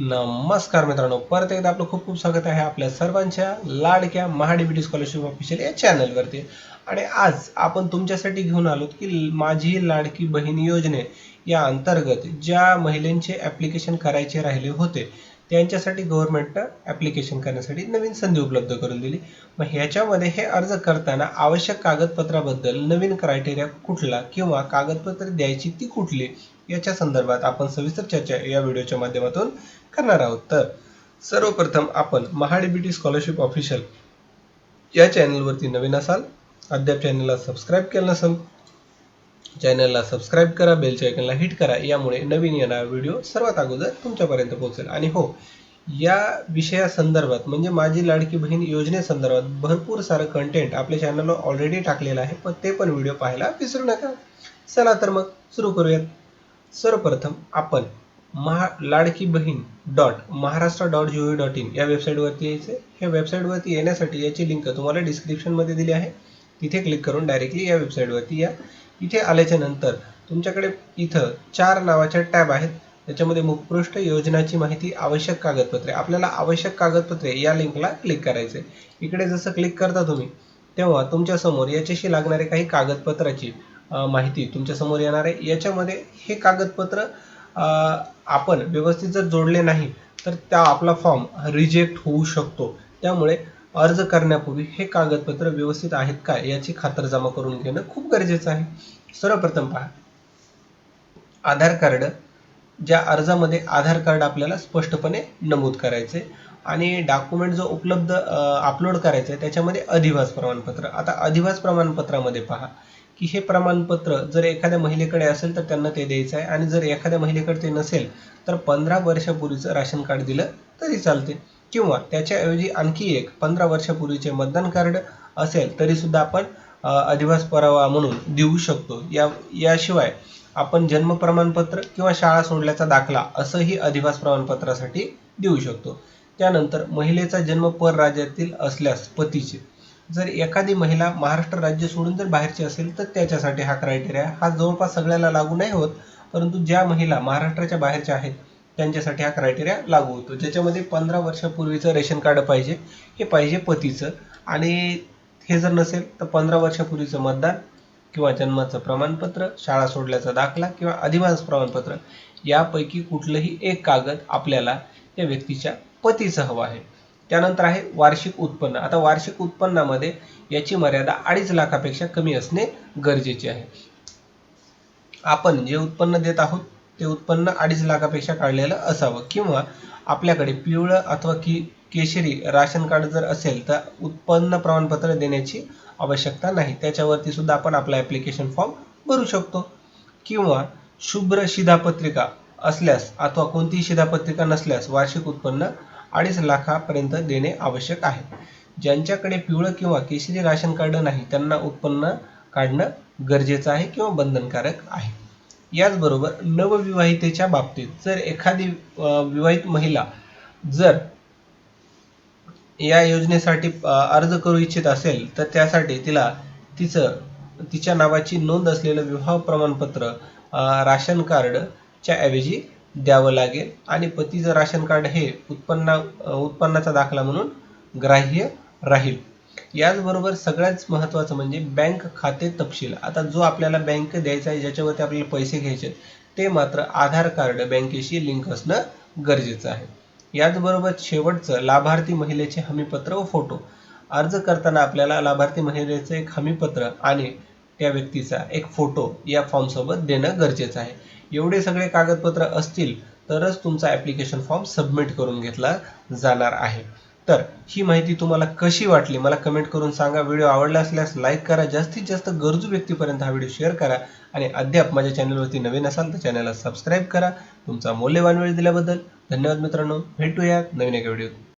नमस्कार मित्रांनो परत एकदा आपलं खूप खूप स्वागत आहे आपल्या सर्वांच्या लाडक्या महाडीबीटी स्कॉलरशिप ऑफिशियल या चॅनलवरती आणि आज आपण तुमच्यासाठी घेऊन आलो की माझी लाडकी बहीण योजने या अंतर्गत ज्या महिलांचे ॲप्लिकेशन करायचे राहिले होते त्यांच्यासाठी गव्हर्नमेंटनं ॲप्लिकेशन करण्यासाठी नवीन संधी उपलब्ध करून दिली. मग ह्याच्यामध्ये हे अर्ज करताना आवश्यक कागदपत्राबद्दल नवीन क्रायटेरिया कुठला किंवा कागदपत्र द्यायची ती कुठली याच्या संदर्भात आपण सविस्तर चर्चा या व्हिडिओच्या माध्यमातून करणार आहोत. तर सर्वप्रथम आपण महाडीबीटी स्कॉलरशिप ऑफिशियल या चॅनलवरती नवीन असाल अद्याप चॅनलला सबस्क्राईब केलं नसेल चॅनलला सबस्क्राईब करा बेलच्या आयकनला हिट करा यामुळे नवीन येणारा व्हिडिओ सर्वात अगोदर तुमच्यापर्यंत पोहोचेल. आणि हो या विषयासंदर्भात म्हणजे माझी लाडकी बहीण योजनेसंदर्भात भरपूर सारं कंटेंट आपल्या चॅनलवर ऑलरेडी टाकलेलं आहे पण ते पण व्हिडिओ पाहायला विसरू नका. चला तर मग सुरू करूयात. सर्वप्रथम आपण Maha Ladki Bahin dot Maharashtra dot G O dot in या वेबसाईटवरती यायचं. ह्या वेबसाईटवरती येण्यासाठी याची लिंक तुम्हाला डिस्क्रिप्शनमध्ये दिली आहे. तिथे क्लिक करून डायरेक्टली या वेबसाईटवरती या. इथे आल्याच्यानंतर तुमच्याकडे इथं चार नावाच्या टॅब आहेत. त्याच्यामध्ये मुखपृष्ठ योजनाची माहिती आवश्यक कागदपत्रे. आपल्याला आवश्यक कागदपत्रे या लिंकला क्लिक करायचे. इकडे जसं क्लिक करता तुम्ही तेव्हा तुमच्यासमोर याच्याशी लागणारे काही कागदपत्राची माहिती तुमच्यासमोर येणार आहे. याच्यामध्ये हे कागदपत्र आपण व्यवस्थित जर जोडले नाही तर त्या आपला फॉर्म रिजेक्ट होऊ शकतो. त्यामुळे अर्ज करण्यापूर्वी हे कागदपत्र व्यवस्थित आहेत का याची खातरजमा करून घेणं खूप गरजेचं आहे. सर्वप्रथम पहा. आधार कार्ड ज्या अर्जामध्ये आधार कार्ड आपल्याला स्पष्टपणे नमूद करायचे आणि डॉक्युमेंट जो उपलब्ध अपलोड करायचा आहे त्याच्यामध्ये अधिवास प्रमाणपत्र. आता अधिवास प्रमाणपत्रामध्ये पहा. की हे प्रमाणपत्र जर एखाद्या महिलेकडे असेल तर त्यांना ते द्यायचं आहे. आणि जर एखाद्या महिलेकडे ते नसेल तर पंधरा वर्षापूर्वीचं राशन कार्ड दिलं तरी चालते. किंवा त्याच्याऐवजी आणखी एक पंधरा वर्षापूर्वीचे मतदान कार्ड असेल तरीसुद्धा आपण अधिवास पुरावा म्हणून देऊ शकतो. या याशिवाय आपण जन्म प्रमाणपत्र किंवा शाळा सोडल्याचा दाखला असंही अधिवास प्रमाणपत्रासाठी देऊ शकतो. त्यानंतर महिलेचा जन्म परराज्यातील असल्यास पतीचे. जर एखादी महिला महाराष्ट्र राज्य सोडून जर बाहेरची असेल तर त्याच्यासाठी हा क्रायटेरिया हा जवळपास सगळ्याला लागू नाही होत. परंतु ज्या महिला महाराष्ट्राच्या बाहेरच्या आहेत त्यांच्यासाठी हा क्रायटेरिया लागू होतो. ज्याच्यामध्ये पंधरा वर्षापूर्वीचं रेशन कार्ड पाहिजे हे पाहिजे पतीचं. आणि हे जर नसेल तर पंधरा वर्षापूर्वीचं मतदान किंवा जन्माचं प्रमाणपत्र शाळा सोडल्याचा दाखला किंवा अधिवास प्रमाणपत्र यापैकी कुठलंही एक कागद आपल्याला त्या व्यक्तीच्या पतीचं हवं आहे. त्यानंतर आहे वार्षिक उत्पन्न. आता वार्षिक उत्पन्नामध्ये याची मर्यादा अडीच लाखापेक्षा कमी असणे गरजेचे आहे. आपण जे उत्पन्न देत आहोत ते उत्पन्न अडीच लाखापेक्षा काढलेलं असावं. किंवा आपल्याकडे पिवळं अथवा की केशरी राशन कार्ड जर असेल तर उत्पन्न प्रमाणपत्र देण्याची आवश्यकता नाही. त्याच्यावरती सुद्धा आपण आपला ॲप्लिकेशन फॉर्म भरू शकतो. किंवा शुभ्र शिधापत्रिका असल्यास अथवा कोणतीही शिधापत्रिका नसल्यास वार्षिक उत्पन्न अडीच लाखापर्यंत देणे आवश्यक आहे. ज्यांच्याकडे पिवळं किंवा केशरी राशन कार्ड नाही त्यांना उत्पन्न काढणं गरजेचं आहे किंवा बंधनकारक आहे. याचबरोबर नवविवाहितेच्या बाबतीत जर एखादी विवाहित महिला जर या योजनेसाठी अर्ज करू इच्छित असेल तर त्यासाठी तिला तिचं तिच्या नावाची नोंद असलेलं विवाह प्रमाणपत्र राशन कार्डच्या ऐवजी द्यावं लागेल. आणि पतीचं राशन कार्ड हे उत्पन्ना उत्पन्नाचा दाखला म्हणून ग्राह्य राहील. याचबरोबर सगळ्यात महत्त्वाचं म्हणजे बँक खाते तपशील. आता जो आपल्याला बँक द्यायचा आहे ज्याच्यावरती आपल्याला पैसे घ्यायचे ते मात्र आधार कार्ड बँकेशी लिंक असणं गरजेचं आहे. याचबरोबर शेवटचं लाभार्थी महिलेचे हमीपत्र व फोटो. अर्ज करताना आपल्याला लाभार्थी महिलेचं एक हमीपत्र आणि त्या व्यक्तीचा एक फोटो या फॉर्मसोबत देणं गरजेचं आहे. एवढे सगळे कागदपत्र असतील तरच तुमचा ॲप्लिकेशन फॉर्म सबमिट करून घेतला जाणार आहे. तर ही माहिती तुम्हाला कशी वाटली? मला कमेंट करून सांगा. व्हिडिओ आवडला असल्यास लाईक करा. जास्तीत जास्त गरजू व्यक्तीपर्यंत हा व्हिडिओ शेअर करा आणि अद्याप माझ्या चॅनलवरती नवीन असाल तर चॅनलला सबस्क्राईब करा. तुमचा मौल्यवान वेळ दिल्याबद्दल धन्यवाद मित्रांनो. भेटूया नवीन एका व्हिडिओ